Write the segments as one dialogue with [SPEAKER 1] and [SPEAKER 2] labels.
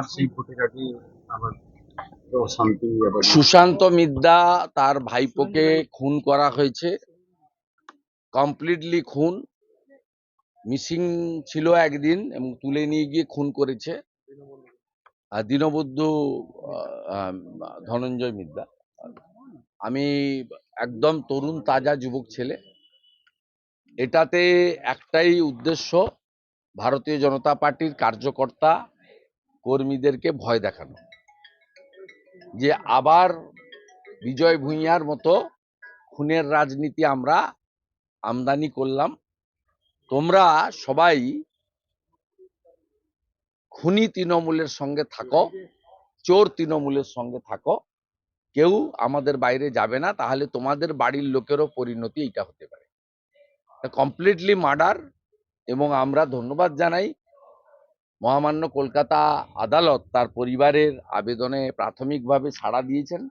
[SPEAKER 1] সেই আবার
[SPEAKER 2] সুশান্ত মিদ্যা তার ভাইপোকে খুন করা হয়েছে। কমপ্লিটলি খুন। মিসিং ছিল একদিন এবং তুলে নিয়ে গিয়ে খুন করেছে। আর আহ, ধনঞ্জয় মিদ্যা। আমি একদম তরুণ তাজা যুবক ছেলে। এটাতে একটাই উদ্দেশ্য ভারতীয় জনতা পার্টির কার্যকর্তা কর্মীদেরকে ভয় দেখানো। যে আবার বিজয় ভূঁইয়ার মতো খুনের রাজনীতি আমরা আমদানি করলাম। তোমরা সবাই খুনি তৃণমূলের সঙ্গে থাকো, চোর তৃণমূলের সঙ্গে থাকো। কেউ আমাদের বাইরে যাবে না, তাহলে তোমাদের বাড়ির লোকেরও পরিণতি এটা হতে পারে। কমপ্লিটলি মার্ডার এবং আমরা ধন্যবাদ জানাই। মহামান্য কলকাতা আদালত তার পরিবারের আবেদনে প্রাথমিকভাবে সাড়া দিয়েছেন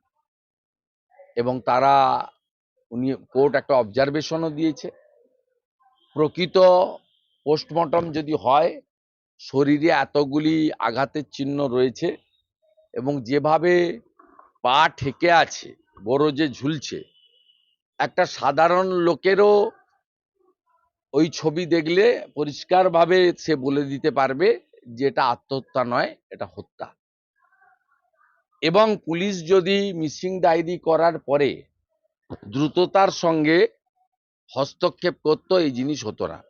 [SPEAKER 2] এবং তারা উনি কোর্ট একটা অবজারভেশনও দিয়েছে। প্রকৃত পোস্টমর্টম যদি হয়, শরীরে এতগুলি আঘাতের চিহ্ন রয়েছে এবং যেভাবে পা ঠেকে আছে, বড় যে ঝুলছে, একটা সাধারণ লোকেরও ওই ছবি দেখলে পরিষ্কারভাবে সে বলে দিতে পারবে যে এটা আত্মহত্যা নয়, এটা হত্যা। এবং পুলিশ যদি মিসিং ডায়েরি করার পরে দ্রুততার সঙ্গে হস্তক্ষেপ করতো, এই জিনিস হতো না।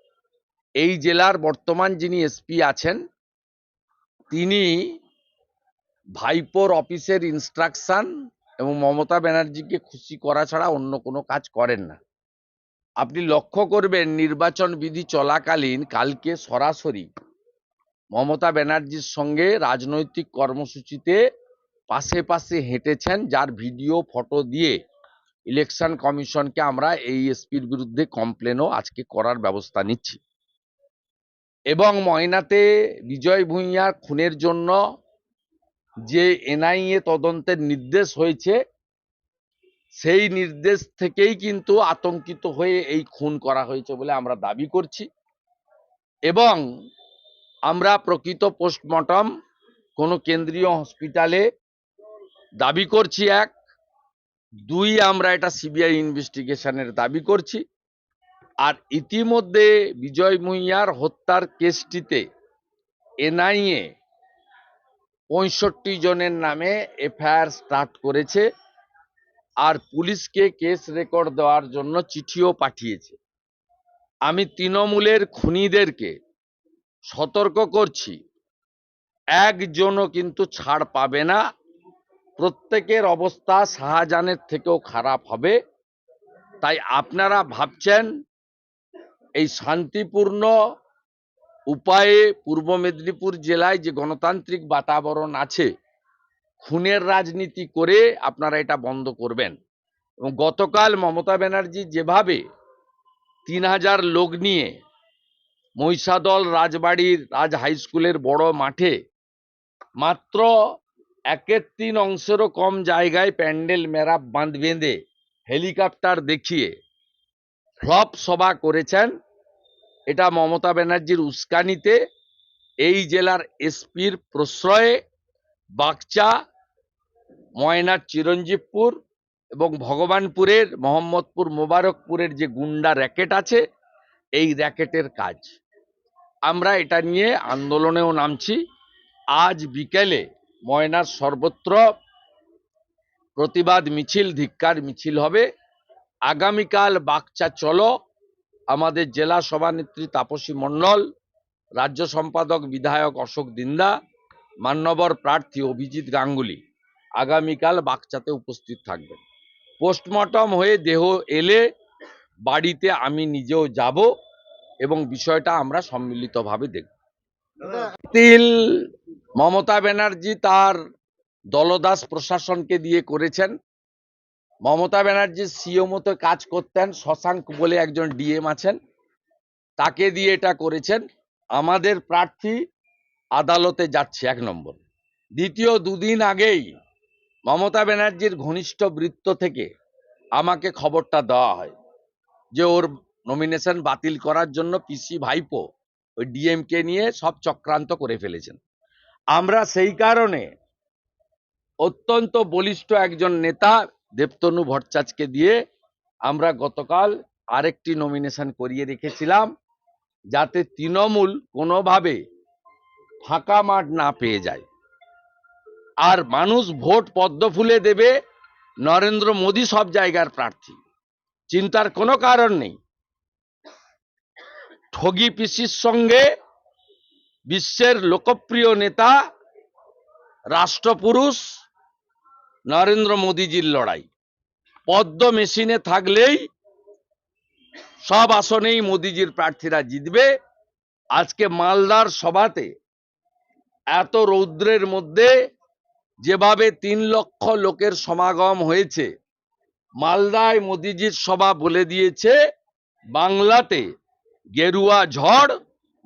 [SPEAKER 2] এই জেলার বর্তমান যিনি এসপি আছেন, তিনি ভাইপোর অফিসের ইনস্ট্রাকশন এবং মমতা ব্যানার্জিকে খুশি করা ছাড়া অন্য কোনো কাজ করেন না। আপনি লক্ষ্য করবেন, নির্বাচন বিধি চলাকালীন কালকে সরাসরি মমতা ব্যানার্জির সঙ্গে রাজনৈতিক কর্মসূচিতে পাশে পাশে হেঁটেছেন, যার ভিডিও, ফটো দিয়ে ইলেকশন কমিশনকে আমরা এই এসপির বিরুদ্ধে কমপ্লেনও আজকে করার ব্যবস্থা নিচ্ছি। এবং ময়নাতে বিজয় ভূঁইয়ার খুনের জন্য যে এনআইএ তদন্তের নির্দেশ হয়েছে, সেই নির্দেশ থেকেই কিন্তু আতঙ্কিত হয়ে এই খুন করা হয়েছে বলে আমরা দাবি করছি। এবং আমরা প্রকৃত পোস্টমর্টম কোনো কেন্দ্রীয় হসপিটালে দাবি করছি এক, দুই আমরা এটা সিবিআই ইনভেস্টিগেশনের দাবি করছি। আর ইতিমধ্যে বিজয় মুইয়ার হত্যার কেসটিতে এনআইএ পঁয়ষট্টি জনের নামে এফআইআর স্টার্ট করেছে আর পুলিশকে কেস রেকর্ড দেওয়ার জন্য চিঠিও পাঠিয়েছে। আমি তৃণমূলের খুনিদেরকে সতর্ক করছি। একজনও কিন্তু ছাড় পাবে না। প্রত্যেকের অবস্থা শাহজাহানের থেকেও খারাপ হবে। তাই আপনারা ভাবছেন, এই শান্তিপূর্ণ উপায়ে পূর্ব মেদিনীপুর জেলায় যে গণতান্ত্রিক বাতাবরণ আছে, খুনের রাজনীতি করে আপনারা এটা বন্ধ করবেন। এবং গতকাল মমতা ব্যানার্জি যেভাবে তিন হাজার লোক নিয়ে মহিষাদল রাজবাড়ির রাজ হাই স্কুলের বড় মাঠে মাত্র একের তিন অংশেরও কম জায়গায় প্যান্ডেল মেরাপ বাঁধ বেঁধে হেলিকপ্টার দেখিয়ে ফ্লপ সভা করেছেন। এটা মমতা ব্যানার্জির উস্কানিতে এই জেলার এসপির প্রশ্রয়ে বাগচা, ময়নার চিরঞ্জীবপুর এবং ভগবানপুরের, মোহাম্মদপুর, মোবারকপুরের যে গুন্ডা র্যাকেট আছে এই র্যাকেটের কাজ। আমরা এটা নিয়ে আন্দোলনেও নামছি। আজ বিকেলে ময়নার সর্বত্র প্রতিবাদ মিছিল, ধিক্কার মিছিল হবে। আগামীকাল বাগচা চলো, আমাদের জেলা সভানেত্রী তাপসী মণ্ডল রাজ্য সম্পাদক বিধায়ক অশোক দিন্দা, মান্যবর প্রার্থী অভিজিৎ গাঙ্গুলি আগামীকাল বাগচাতে উপস্থিত থাকবেন। পোস্টমর্টম হয়ে দেহ এলে বাড়িতে আমি নিজেও যাব। এবং বিষয়টা আমরা সম্মিলিতভাবে দেখব। তিল মমতা ব্যানার্জি তার দলদাস প্রশাসনকে দিয়ে করেছেন। মমতা ব্যানার্জি সিও মতো কাজ করতেন শশাঙ্ক বলে একজন ডিএম আছেন। তাকে দিয়ে এটা করেছেন। আমাদের প্রার্থী আদালতে যাচ্ছে এক নম্বর। দ্বিতীয় দুদিন আগেই মমতা ব্যানার্জির ঘনিষ্ঠ বৃত্ত থেকে আমাকে খবরটা দেওয়া হয় যে ওর নমিনেশন বাতিল করার জন্য পিসি ভাইপো ওই ডিএমকে নিয়ে সব চক্রান্ত করে ফেলেছেন। আমরা সেই কারণে অত্যন্ত বলিষ্ঠ একজন নেতা দেবতনু ভট্টাচার্যকে দিয়ে আমরা গতকাল আরেকটি নমিনেশন করিয়ে রেখেছিলাম, যাতে তৃণমূল কোনোভাবে ফাঁকা মাঠ না পেয়ে যায়। আর মানুষ ভোট পদ্ম ফুলে দেবে নরেন্দ্র মোদী সব জায়গার প্রার্থী। চিন্তার কোনো কারণ নেই। ঠগি পিসির সঙ্গে বিশ্বের লোকপ্রিয় নেতা, রাষ্ট্রপুরুষ নরেন্দ্র মোদীজির লড়াই। পদ্ম মেশিনে থাকলেই সব আসনেই মোদীজির প্রার্থীরা জিতবে। আজকে মালদার সভাতে এত রৌদ্রের মধ্যে যেভাবে তিন লক্ষ লোকের সমাগম হয়েছে, মালদায় মোদিজির সভা বলে দিয়েছে, বাংলাতে গেরুয়া ঝড়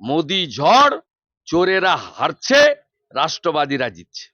[SPEAKER 2] মোদি ঝড় চোরেরা হারছে রাষ্ট্রবাদীরা জিতছে।